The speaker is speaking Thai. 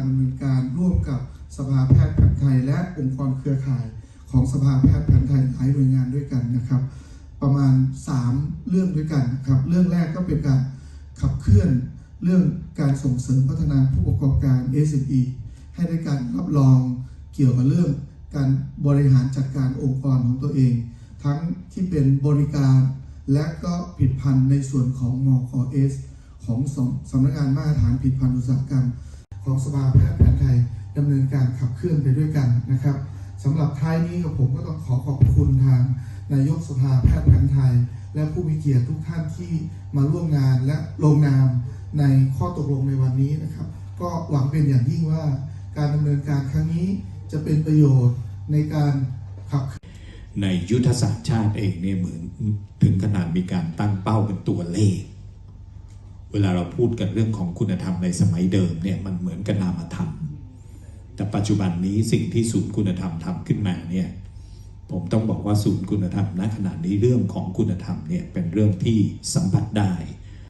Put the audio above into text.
การดำเนินการร่วมกับสภาแพทย์แผนไทย และองค์กรเครือข่ายของสภาแพทย์แผนไทยหลายหน่วยงานด้วยกันนะครับ ประมาณ 3 เรื่องด้วยกันนะครับ เรื่องแรกก็เป็นการขับเคลื่อนเรื่องการส่งเสริมพัฒนาผู้ประกอบการ SME ให้ได้การรับรองเกี่ยวกับเรื่องการบริหารจัดการองค์กรของตัวเอง ทั้งที่เป็นบริการและก็ผิดพันธ์ในส่วนของมกเอสของสำสำนักงานมาตรฐานผิดพันธ์อุตสาหกรรม ของสภาแพทย์แผนไทยดำเนินการขับเคลื่อนไปด้วยกันนะครับสำหรับท้ายนี้กับผมก็ต้องขอขอบคุณทางนายกสภาแพทย์แผนไทย และผู้มีเกียรติทุกท่านที่มาร่วมงานและลงนามในข้อตกลงในวันนี้นะครับ ก็หวังเป็นอย่างยิ่งว่าการดำเนินการครั้งนี้จะเป็นประโยชน์ในการขับในยุทธศาสตร์ชาติเองเนี่ยเหมือนถึงขนาดมีการตั้งเป้าเป็นตัวเลข เวลาเราพูดกันเรื่องของคุณธรรมในสมัยเดิมเนี่ยมันเหมือนกับนามธรรม แต่ปัจจุบันนี้สิ่งที่ศูนย์คุณธรรมทำขึ้นมาเนี่ยผมต้องบอกว่าศูนย์คุณธรรมณขณะนี้เรื่องของคุณธรรมเนี่ยเป็นเรื่องที่สัมผัสได้